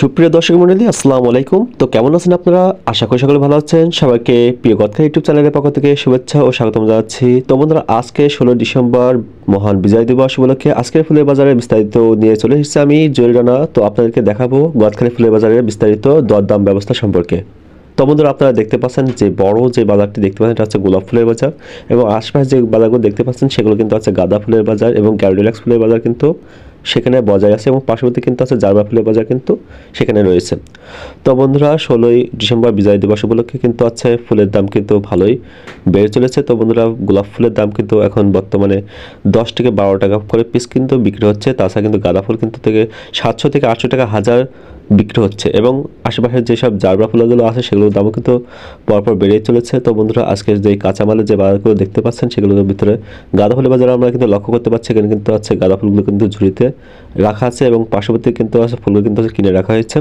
সুপ্রিয় দর্শক মন্ডলী, আসসালামু আলাইকুম। তো কেমন আছেন আপনারা? আশা করি সকলে ভালো আছেন। সবাইকে প্রিয় কথা ইউটিউব চ্যানেলের পক্ষ থেকে শুভেচ্ছা ও স্বাগতম জানাচ্ছি। তো বন্ধুরা, আজকে ষোলো ডিসেম্বর মহান বিজয় দিবস উপলক্ষে আজকের ফুলের বাজারে বিস্তারিত নিয়ে চলে এসেছি আমি জয়ী রানা। তো আপনাদেরকে দেখাবো গোয়াতখালী ফুলের বাজারের বিস্তারিত দরদাম ব্যবস্থা সম্পর্কে। তো বন্ধুরা, আপনারা দেখতে পাচ্ছেন যে বড় যে বাজারটি দেখতে পাচ্ছেন, এটা হচ্ছে গোলাপ ফুলের বাজার এবং আশপাশে যে বাজারগুলো দেখতে পাচ্ছেন, সেগুলো কিন্তু আছে গাঁদা ফুলের বাজার এবং গ্যারোডিলাক্স ফুলের বাজার কিন্তু সেখানে বজায় আছে এবং পার্শ্ববর্তী কিন্তু আছে জারবা ফুলের বাজার কিন্তু সেখানে রয়েছে। তো বন্ধুরা, ষোলোই ডিসেম্বর বিজয় দিবস উপলক্ষে কিন্তু আছে, ফুলের দাম কিন্তু ভালোই বেড়ে চলেছে। তো বন্ধুরা, গোলাপ ফুলের দাম কিন্তু এখন বর্তমানে দশ থেকে বারো টাকা করে পিস কিন্তু বিক্রি হচ্ছে। তাছাড়া কিন্তু গাঁদা ফুল কিন্তু থেকে সাতশো থেকে আটশো টাকা হাজার বিক্রি হচ্ছে এবং আশেপাশের যেসব জারবা ফুলগুলো আছে সেগুলোর দামও কিন্তু পরপর বেড়েই চলেছে। তো বন্ধুরা আজকে যে কাঁচামালের যে বাজারগুলো দেখতে পাচ্ছেন সেগুলোর ভিতরে গাঁদা ফুলের বাজারে আমরা কিন্তু লক্ষ্য করতে পারছি। এখানে কিন্তু আছে গাঁদা ফুলগুলো কিন্তু ঝুড়িতে রাখা আছে এবং পার্শ্ববর্তী কিন্তু আছে ফুলগুলো কিন্তু কিনে রাখা হয়েছে।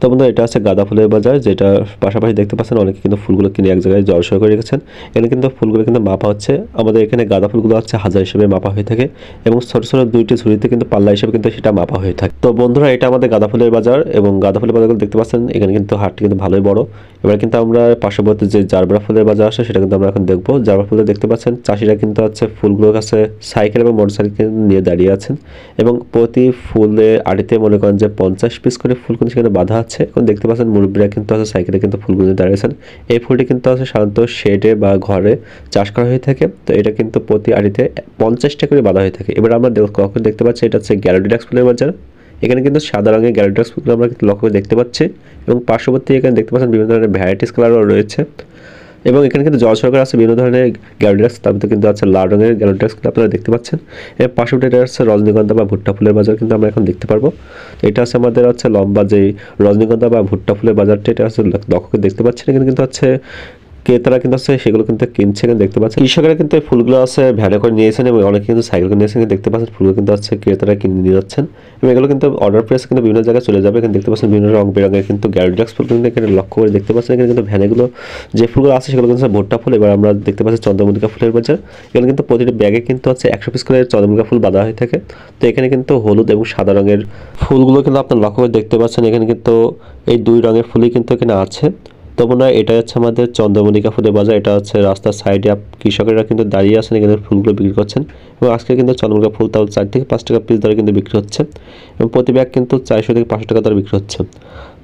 তো বন্ধুরা, এটা আছে গাঁদা ফুলের বাজার যেটা পাশাপাশি দেখতে পাচ্ছেন অনেকে কিন্তু ফুলগুলো কিনে এক জায়গায় জড়সড় করে রেখেছেন। এখানে কিন্তু ফুলগুলো কিন্তু মাপা হচ্ছে। আমাদের এখানে গাঁদা ফুলগুলো হচ্ছে হাজার হিসেবে মাপা হয়ে থাকে এবং ছোট ছোট দুইটি ঝুড়িতে কিন্তু পাল্লা হিসেবে কিন্তু সেটা মাপা হয়ে থাকে। তো বন্ধুরা, এটা আমাদের গাঁদা ফুলের বাজার এবং গাঁদা ফুলের বাজারগুলো দেখতে পাচ্ছেন, এখানে কিন্তু হাটটি কিন্তু ভালোই বড়। এবার কিন্তু আমরা পার্শ্ববর্তী যে জারবরা ফুলের বাজার আছে সেটা কিন্তু আমরা এখন দেখব। জারবরা ফুলে দেখতে পাচ্ছেন, চাষিরা কিন্তু আছে ফুলগুলোর কাছে সাইকেল এবং মোটরসাইকেল নিয়ে দাঁড়িয়ে আছেন এবং প্রতি ফুলের আড়িতে মনে করেন যে পঞ্চাশ পিস করে ফুল কিন্তু সেখানে বাঁধা আছে। এখন দেখতে পাচ্ছেন মুরব্বীরা কিন্তু আছে সাইকেলে কিন্তু ফুলগুলো নিয়ে দাঁড়িয়েছেন এই ফুলটি কিন্তু আছে সাধারণত শেডে বা ঘরে চাষ করা হয়ে থাকে। তো এটা কিন্তু প্রতি আড়িতে পঞ্চাশটা করে বাঁধা হয়ে থাকে। এবার আমরা কখন দেখতে পাচ্ছি, এটা হচ্ছে গ্যালোডিডাক্স ফুলের বাজার। এখানে কিন্তু সাদা রঙের গ্যালোডিডাক্স ফুলগুলো আমরা কিন্তু লক্ষ্য দেখতে পাচ্ছি এবং পার্শ্ববর্তী এখানে দেখতে পাচ্ছেন বিভিন্ন ধরনের ভ্যারাইটিস কালারও রয়েছে। এবং এখানে কিন্তু জল সরকার আছে বিভিন্ন ধরনের গ্যালোডিডাক্স তার মধ্যে কিন্তু আছে লাল রঙের গ্যালোডিডাক্স আপনারা দেখতে পাচ্ছেন। এর পাশাপাশি এটা হচ্ছে রজনীগন্ধা বা ভুট্টা ফুলের বাজার কিন্তু আমরা এখন দেখতে পারব। এটা হচ্ছে আমাদের হচ্ছে লম্বা যে রজনীগন্ধা বা ভুট্টা ফুলের বাজারটা, এটা হচ্ছে দক্ষকে দেখতে পাচ্ছেন। এখানে কিন্তু হচ্ছে ক্রেতারা কিন্তু আছে, সেগুলো কিন্তু কিনছে দেখতে পাচ্ছেন। কৃষকেরা কিন্তু ফুলগুলো আছে, ভ্যানে করে নিয়েছেন এবং অনেকে কিন্তু সাইকেল করে নিয়েছেন, দেখতে পাচ্ছেন ফুলগুলো কিন্তু আছে, ক্রেতারা কিনে নিয়ে যাচ্ছেন। এবং এগুলো কিন্তু অর্ডার প্রেস কিন্তু বিভিন্ন জায়গায় চলে যাবে, এখানে দেখতে পাচ্ছেন বিভিন্ন রং বেরঙের কিন্তু গ্যারোডিলাক্স ফুল কিন্তু এখানে লক্ষ্য করে দেখতে পাচ্ছেন। এখানে কিন্তু ভ্যানেগুলো, যে ফুলগুলো আছে সেগুলো কিন্তু ভুট্টা ফুল, এবার আমরা দেখতে পাচ্ছি চন্দ্রমল্লিকা ফুলের বাজার। এখানে কিন্তু প্রতিটি ব্যাগে কিন্তু হচ্ছে একশো পিস করে চন্দ্রমল্লিকা ফুল বাঁধা হয়ে থাকে। তো এখানে কিন্তু হলুদ এবং সাদা রঙের ফুলগুলো কিন্তু আপনার লক্ষ্য করে দেখতে পাচ্ছেন, এখানে কিন্তু এই দুই রঙের ফুলই কিন্তু এখানে আছে। তো হয় এটা হচ্ছে আমাদের চন্দ্রমল্লিকা ফুলের বাজার, এটা হচ্ছে রাস্তার সাইডে কৃষকেরা কিন্তু দাঁড়িয়ে আছেন এখানে ফুলগুলো বিক্রি করছেন এবং আজকে কিন্তু চন্দ্রমল্লিকা ফুল তাও চার থেকে পাঁচ টাকা পিস দরে কিন্তু বিক্রি হচ্ছে এবং প্রতি ব্যাগ কিন্তু চারশো থেকে পাঁচশো টাকা দরে বিক্রি হচ্ছে।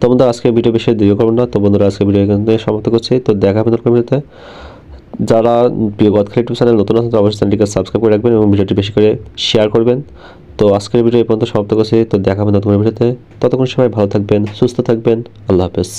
তো বন্ধুরা আজকে ভিডিও বেশি দীর্ঘ করব না। তো বন্ধুরা আজকে ভিডিও থেকে সমাপ্ত করছি। তো দেখা হবে ভিডিওতে যারা গদখালি ইউটিউব চ্যানেল নতুন আছেন তো অবশ্যই চ্যানেলটিকে সাবস্ক্রাইব করে রাখবেন এবং ভিডিওটি বেশি করে শেয়ার করবেন। তো আজকের ভিডিও এই পর্যন্ত সমাপ্ত করছি। তো দেখা হবে নতুন ভিডিওতে ততক্ষণ সবাই ভালো থাকবেন, সুস্থ থাকবেন। আল্লাহ হাফেজ।